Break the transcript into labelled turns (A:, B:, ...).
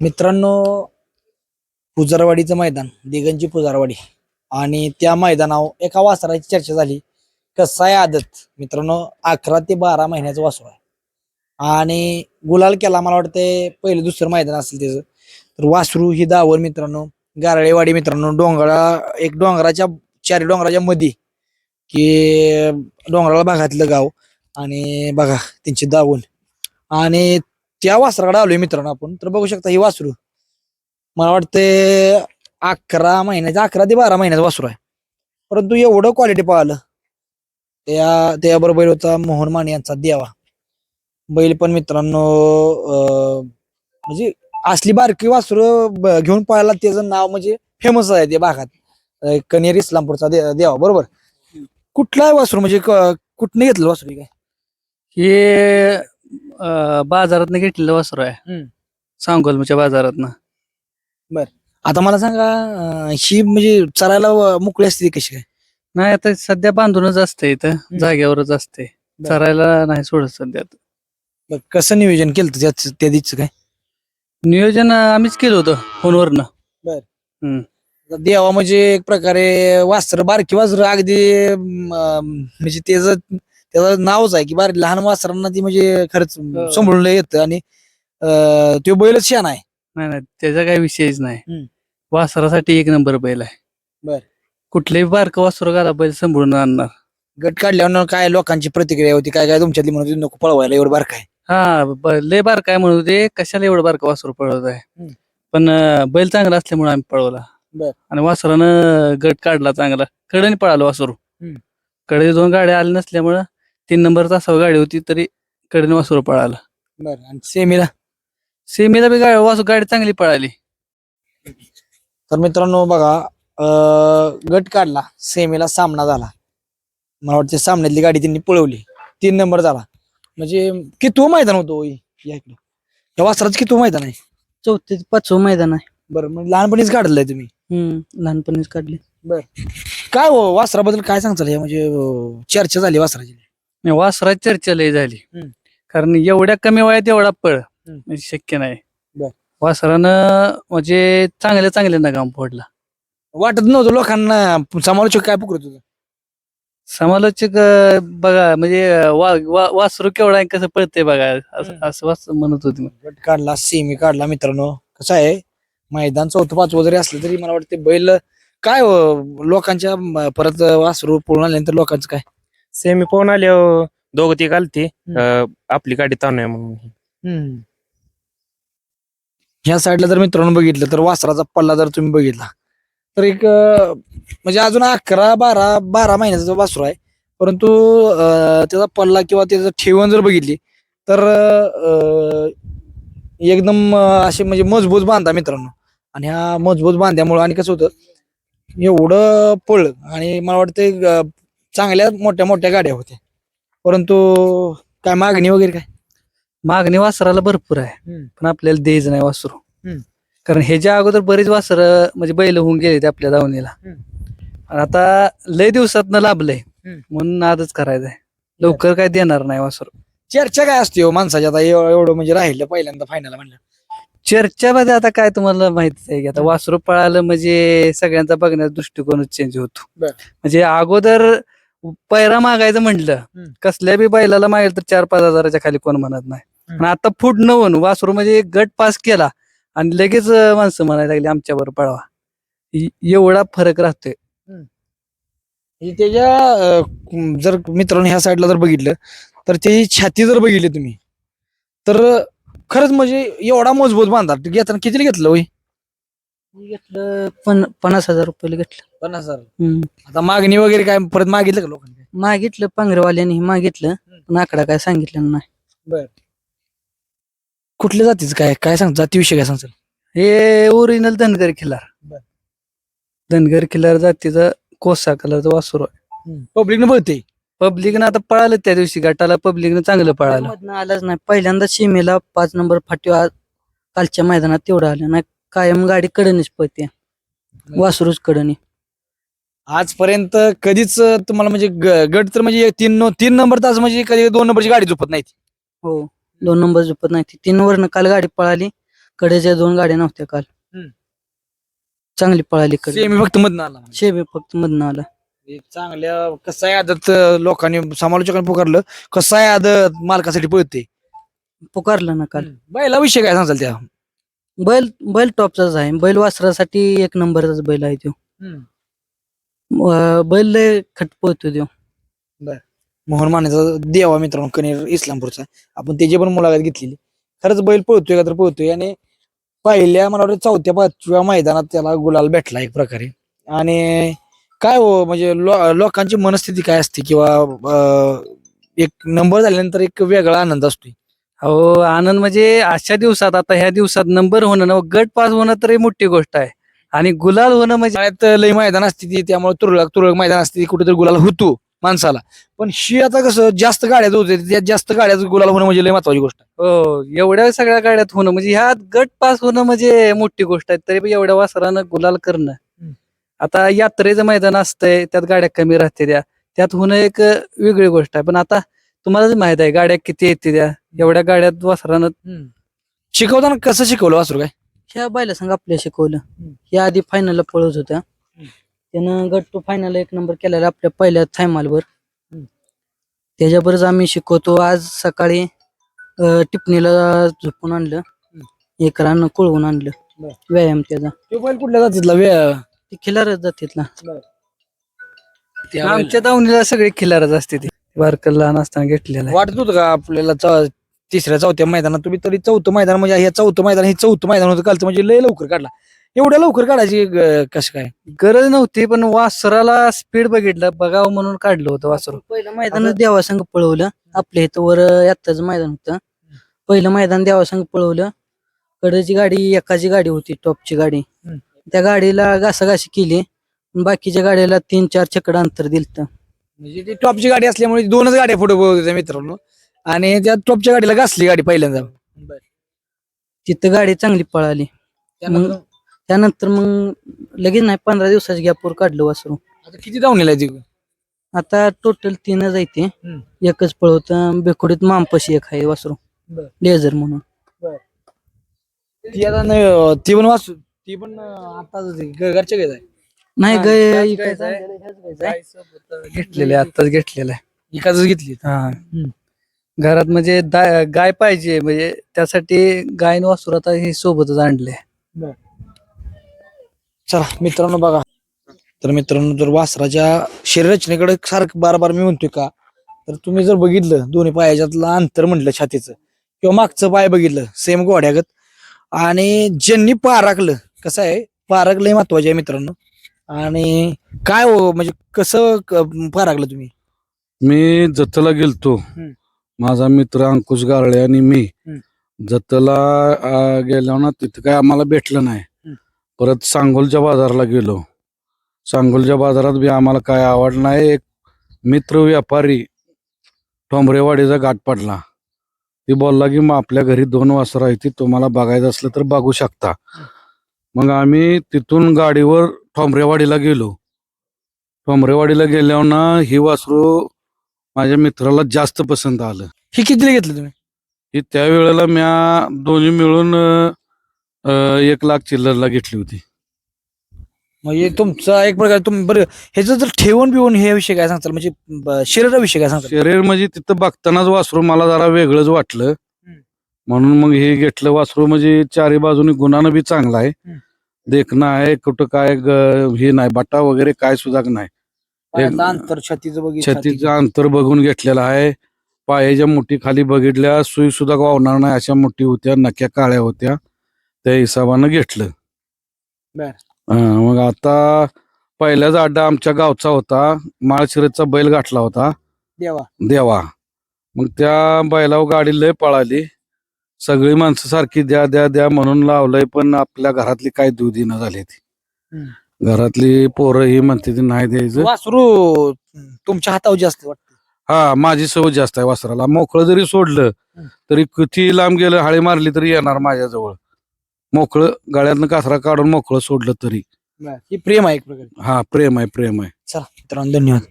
A: मित्रांनो पुजारवाडीचं मैदान दिगंजी पुजारवाडी. आणि त्या मैदानावर एका वासराची चर्चा झाली. कसाय आहे आदत? मित्रांनो अकरा ते बारा महिन्याचं वासरू आहे. आणि गुलाल केला मला वाटतं पहिलं दुसरं मैदान असेल त्याचं. तर वासरू ही दावर मित्रांनो गारळेवाडी मित्रांनो डोंगरा एक डोंगराच्या चारी डोंगराच्या मध्ये की डोंगराळ भागातलं गाव. आणि बघा त्यांची दावण. आणि त्या वासराकडे आलोय मित्रांनो आपण. तर बघू शकता ही वासरू. मला वाटते अकरा महिन्याचं अकरा ते बारा महिन्याचं वासरू आहे. परंतु एवढं क्वालिटी पाहिलं त्या त्याबरोबर होता मोहन माने यांचा देवा. बैल पण मित्रांनो म्हणजे असली बारकी वासरू ब- घेऊन पळायला त्याचं नाव म्हणजे फेमस आहे त्या भागात. कनेर इस्लामपूरचा देवा बरोबर? कुठला वासरू म्हणजे कुठने कुठनं घेतलं वासरू काय?
B: हे अं, बाजारातनं घेतलेलं वासरू आहे.
A: हम्म.
B: सांगोलच्या बाजारातनं.
A: आता मला सांगा अं, ही म्हणजे चरायला मोकळी असते ती कशी काय?
B: नाही आता सध्या बांधूनच असते इथं. जागेवरच असते.
A: बर.
B: चरायला नाही सोडत सध्या.
A: बरं, कसं नियोजन केलं होतं त्याच त्या दिवशी काय?
B: नियोजन आम्हीच केलं होतं फोनवरनं.
A: आता देवा म्हणजे एक प्रकारे वास्त्र बारकी वास्त्र अगदी अं, म्हणजे त्याचं त्याचं नावच आहे की बार लहान वासरांना ती म्हणजे खरंच सांभाळून येतं आणि अं, तो बैलच शान आहे
B: नाही नाही त्याचा काही विषयच नाही. वासरासाठी एक नंबर बैल आहे
A: बर.
B: कुठलेही बारकं वासरू घाला बैल सांभाळून आणणार
A: गट काढल्यावर काय लोकांची प्रतिक्रिया होती काय काय तुमच्यातली म्हणून नको पळवायला एवढं बार काय
B: हा ब- लय बारका आहे म्हणून ते कशाला एवढं बारकं वासरू पळवत आहे
A: हम्म.
B: पण अं, बैल चांगला असल्यामुळे आम्ही पळवला
A: बर.
B: आणि वासरानं गट काढला चांगला कडेने पळालो वासरू
A: हम्म.
B: कडे दोन गाड्या आल्या नसल्यामुळं तीन नंबर तासावर गाडी होती तरी कडेने वासरू पळाला.
A: बरं आणि सेमीला?
B: सेमीला बी गाडी वासू गाडी चांगली पळाली.
A: तर मित्रांनो बघा अं, गट काढला सेमीला सामना झाला. मला वाटतं सामन्यातली गाडी त्यांनी पळवली. तीन नंबर झाला. म्हणजे किती मैदान होतो या इकडे? या वासराचं किती मैदान आहे?
C: चौथे पाचवं मैदान आहे.
A: बरं मग लहानपणीच काढलंय तुम्ही?
C: हम्म लहानपणीच काढले.
A: काय हो वासराबद्दल काय सांगताल? हे म्हणजे अं, चर्चा झाली वासराची.
B: नाही, वासरात चर्चा लय झाली
A: हम्म.
B: कारण एवढ्या कमी वयात एवढा पळ. म्हणजे शक्य नाही
A: बर.
B: वासरानं म्हणजे चांगल्या चांगल्या नगाम फोडला
A: वाटत नव्हतं लोकांना समालोचक काय पुकरत होतं
B: समालोचक अं, बघा म्हणजे अं, वा, वा, वासरू केवढा आहे कसं पळते बघा असं
A: हम्म.
B: असं वास म्हणत होती
A: गट काढला सेमी काढला मित्रांनो कसं आहे मैदान चौथं पाचवं जरी असलं तरी मला वाटतं बैल काय हो, लोकांच्या म, परत वासरू पळून आल्यानंतर लोकांचं काय
D: सेमी पोहून आले दोघं ती घालते
A: हम्म.
D: आपली गाडी ताणूया म्हणून.
A: ह्या साईडला जर मित्रांनो बघितलं तर वासराचा पल्ला जर तुम्ही बघितला तर एक अं, म्हणजे अजून अकरा बारा बारा महिन्याचा वासरू आहे. परंतु अं, त्याचा पल्ला किंवा त्याचं ठेवण जर बघितली तर अं, एकदम अं, असे म्हणजे मजबूत बांधा मित्रांनो. आणि ह्या मजबूत बांध्यामुळं आणि कसं होतं एवढं पळ आणि मला वाटतं अं, चांगल्या मोठ्या मोठ्या गाड्या होत्या. परंतु काय मागणी वगैरे काय?
B: मागणी वासराला भरपूर आहे.
A: हम्म.
B: पण आपल्याला द्यायचं नाही वासरू.
A: हम्म.
B: कारण ह्याच्या अगोदर बरेच वासर म्हणजे बैल होऊन गेले आपल्या दावणीला. आणि आता लय दिवसात लाभलंय.
A: हम्म.
B: म्हणून आजच करायचंय लवकर काय देणार नाही वासरू.
A: चर्चा काय असते हो माणसाची? आता एव- एवढं म्हणजे राहिलं पहिल्यांदा फायनल म्हणलं.
B: चर्चेमध्ये आता काय तुम्हाला माहितीच आहे की आता वासरू पळालं म्हणजे सगळ्यांचा बघण्याचा दृष्टिकोनच चेंज होतो.
A: बर.
B: म्हणजे अगोदर पैरा मागायचं म्हटलं. कसल्या बी बैलाला मागेल तर चार पाच हजाराच्या खाली कोण म्हणत नाही. पण आता फूट नवन वासरू म्हणजे एक गट पास केला आणि लगेच माणसं म्हणायला लागली आमच्यावर पळवा. एवढा फरक राहतोय.
A: त्याच्या जर मित्रांनो ह्या साईडला जर बघितलं तर त्याची छाती जर बघितली तुम्ही तर खरंच म्हणजे एवढा मजबूत बांधा. घेताना कितीला घेतलं होय?
C: मी घेतलं पण पन्नास हजार रुपयाला घेतलं.
A: पन्नास हजार.
C: हम्म.
A: आता मागणी वगैरे काय परत मागितलं का लोकांनी
C: मागितलं पांघरेवाल्याने मागितलं पण आकडा काय सांगितलं नाही.
A: कुठल्या जातीचं काय काय सांग जातीविषयी काय सांगचाल
B: हे ओरिजिनल धनगर खिलार.
A: बर.
B: धनगर खिलार जातीचा कोसा कलरचा वासरू आहे.
A: पब्लिकनं बघते
B: पब्लिकनं आता पळालं त्या दिवशी गटाला पब्लिकनं चांगलं पळालं.
C: आलाच नाही. पहिल्यांदा सीमेला पाच नंबर फाटी आ- कालच्या मैदानात तेवढं आलं. नाही कायम गाडी कडनीच पळते. वासरूच कडनी.
A: आजपर्यंत कधीच तुम्हाला म्हणजे ग- गट तर म्हणजे तीन नो- तीन नंबर तास म्हणजे कधी दोन नंबरची गाडी झोपत नाही
C: हो दोन नंबर झोपत नाही ती तीन वरनं काल गाडी पळाली कडेच्या दोन गाड्या नव्हत्या काल.
A: हम्म.
C: चांगली पळाली कडे.
A: सेमी फक्त मधनं आला. म्हणजे.
C: शेबे फक्त मधनं आला.
A: हे चांगल्या कसं आहे आदत लोकांनी समालोचकांनी पुकारलं. कसं आहे आदत मालकासाठी पळते.
C: पुकारलं ना काल.
A: बैला विषय काय सांगाल त्या?
C: बैल बैल टॉपचाच आहे. बैल वासरासाठी एक नंबरचाच बैल आहे तो अं, बैल लय खट पळतो तो
A: मोहन मानेचा देवा मित्रांनो कनेर इस्लामपूरचा. आपण त्याची पण मुलाखत घेतलेली. खरंच बैल पळतोय का तर पळतोय. आणि पहिल्या मला वाटतं चौथ्या पाचव्या मैदानात त्याला गुलाल भेटला एक प्रकारे. आणि काय हो म्हणजे लो- लोकांची मनस्थिती काय असते? किंवा अं, एक नंबर झाल्यानंतर एक वेगळा आनंद असतो
B: हो आनंद म्हणजे अशा दिवसात आता ह्या दिवसात नंबर होणं ना गट पास होणं तरी मोठी गोष्ट आहे आणि गुलाल होणं म्हणजे
A: शाळेत लय मैदान असते ती त्यामुळे तुरळक तुरळक मैदान असते कुठेतरी गुलाल होतो माणसाला पण शी आता कसं जास्त गाड्यात होते त्या जास्त गाड्यात गुलाल होणं म्हणजे लय महत्वाची गोष्ट आहे.
B: हो एवढ्या सगळ्या गाड्यात होणं म्हणजे ह्या गट पास होणं म्हणजे मोठी गोष्ट आहे तरी पण एवढ्या वासरानं गुलाल करणं
A: हम्म.
B: आता यात्रेचं मैदान असतंय त्यात गाड्या कमी राहते त्या त्यात होणं एक वेगळी गोष्ट आहे पण आता तुम्हाला माहीत आहे गाड्या किती येते त्या एवढ्या गाड्यात वासरानं
A: शिकवताना कसं शिकवलं वासरू काय?
C: ह्या बैला संग आपल्या शिकवलं. ह्या आधी फायनलला पळत होत्या. त्यानं गट टू फायनल एक नंबर केलेला आपल्या पहिल्या थायमालवर. त्याच्यावरच आम्ही शिकवतो. आज सकाळी अं, टिपणीला झोपून आणलं. एक रान कोळवून आणलं.
A: बरं.
C: व्यायाम त्याचा.
A: तो बैल कुठल्या जातीतला? वे
C: ती खिलारच जातीतला.
B: आमच्या दावणीला सगळे खिलारच असते ती. बारकं लहान असताना घेतलेलं आहे.
A: वाटत होतं का आपल्याला च- तिसऱ्या चौथ्या मैदानात? तुम्ही तरी चौथं मैदान म्हणजे हे चौथं मैदान हे चौथं मैदान होतं कालचं म्हणजे लय लवकर काढला. एवढ्या लवकर काढायची ग- कसं काय?
B: गरज नव्हती पण वासराला स्पीड बघितलं बघावं म्हणून काढलं होतं वासरू.
C: पहिलं मैदान देवासंग पळवलं आपल्या इथं वर यात्ताचं मैदान होतं. पहिलं मैदान देवासंग पळवलं. कडेची गाडी एकाची गाडी होती टॉपची गाडी.
A: हम्म.
C: त्या गाडीला घासाघाशी केली. बाकीच्या गाडीला तीन चार चकड अंतर दिलत.
A: म्हणजे ती टॉपची गाडी असल्यामुळे दोनच गाड्या पुढे होत्या मित्रांनो. आणि त्या टॉपच्या गाडीला घासली गाडी पहिल्यांदा.
C: तिथं गाडी चांगली पळाली.
A: त्यानंतर
C: त्यानंतर मग लगेच नाही पंधरा दिवसाच्या गॅपवर काढलं वासरू.
A: आता किती धावणीला ती?
C: आता टोटल तीनच आहे ते.
A: हम्म.
C: एकच पळवत बेखोडीत मामपशी एक आहे वासरू.
A: बरं.
C: लेझर म्हणून.
A: ती आता नाही, ती पण वाचू ती पण आता घरच्या घेत आहे.
C: नाही गय इकायचं
B: आहे. घेतलेले आत्ताच घेतलेलं. आहे
A: एकाच घेतली
B: हा. घरात म्हणजे दा- गाय पाहिजे म्हणजे त्यासाठी गाय वासरू आता हे सोबतच आणले.
A: चला मित्रांनो बघा. तर मित्रांनो जर वासराच्या शरीररचनेकडे सारखं बार बार मी म्हणतोय का तर तुम्ही जर बघितलं दोन्ही पायाच्यातलं अंतर म्हटलं छातीचं किंवा मागचं पाय बघितलं सेम गोड्यागत आणि ज्यांनी पाराकलं कसं आहे पाराकलं हे महत्त्वाचे आहे मित्रांनो. आणि काय हो म्हणजे कसं क- तुम्ही?
E: मी जतला गेलतो.
A: हम्म.
E: माझा मित्र अंकुश गारळे आणि मी
A: हम्म.
E: जतला अं, गेलो ना तिथं काय आम्हाला भेटलं नाही.
A: हम्म.
E: परत सांगोलच्या बाजारला गेलो. सांगोलच्या बाजारात बी आम्हाला काय आवडलं नाही. एक मित्र व्यापारी ठोंबरेवाडीचा गाठ पडला. ती बोलला की मग आपल्या घरी दोन वासरं आहे ती तुम्हाला बघायचं असलं तर बघू शकता. मग आम्ही तिथून गाडीवर ठोंबरेवाडीला गेलो. ठोंबरेवाडीला गेल्यावर ना ही वासरू माझ्या मित्राला जास्त पसंत आलं.
A: हे कितीला घेतलं तुम्ही?
E: ही त्यावेळेला म्या दोन्ही मिळून अं, एक लाख चिल्लरला घेतली होती.
A: म्हणजे तुमचा एक प्रकार तुम्ही बरं ह्याचं जर ठेवून बिवून हे विषय काय सांगताल? म्हणजे ब- शरीराविषयी काय सांगताल?
E: शरीर म्हणजे तिथं बघतानाच वासरू मला जरा वेगळंच वाटलं.
A: हम्म.
E: म्हणून मग हे घेतलं वासरू म्हणजे चारी बाजूनी गुणानं बी चांगला आहे.
A: हम्म.
E: देखणं आहे कुठं काय ग- हे नाही बटा वगैरे काय सुद्धा नाही.
A: पायाचं अंतर छातीचं बघितलं
E: छातीचं अंतर बघून घेतलेलं आहे. पायाच्या मुठी खाली बघितल्या सुई सुद्धा वावणार नाही अशा मुठी होत्या नक्या काळ्या होत्या. त्या हिशोबानं घेतलं.
A: बर.
E: हा, मग आता पहिल्याच अड्डा आमच्या गावचा होता. माळशिरतचा बैल गाठला होता.
A: देवा.
E: देवा. मग त्या बैलावर गाडी लय पळाली. सगळी माणसं सारखी द्या द्या द्या म्हणून लावलंय पण आपल्या घरातली काय दूध न झाली ती. घरातली पोरं ही म्हणते ती नाही द्यायचं.
A: वासरू तुमच्या हातावर जास्त वाटतं.
E: हा माझी सवय जास्त आहे वासराला. मोकळं जरी सोडलं. तरी किती लांब गेलं हाळी मारली तरी येणार माझ्याजवळ. मोकळं गळ्यातनं कासरा काढून मोकळं सोडलं तरी.
A: हे प्रेम आहे एक प्रकारे.
E: हा प्रेम आहे प्रेम आहे.
A: चला मित्रांनो धन्यवाद.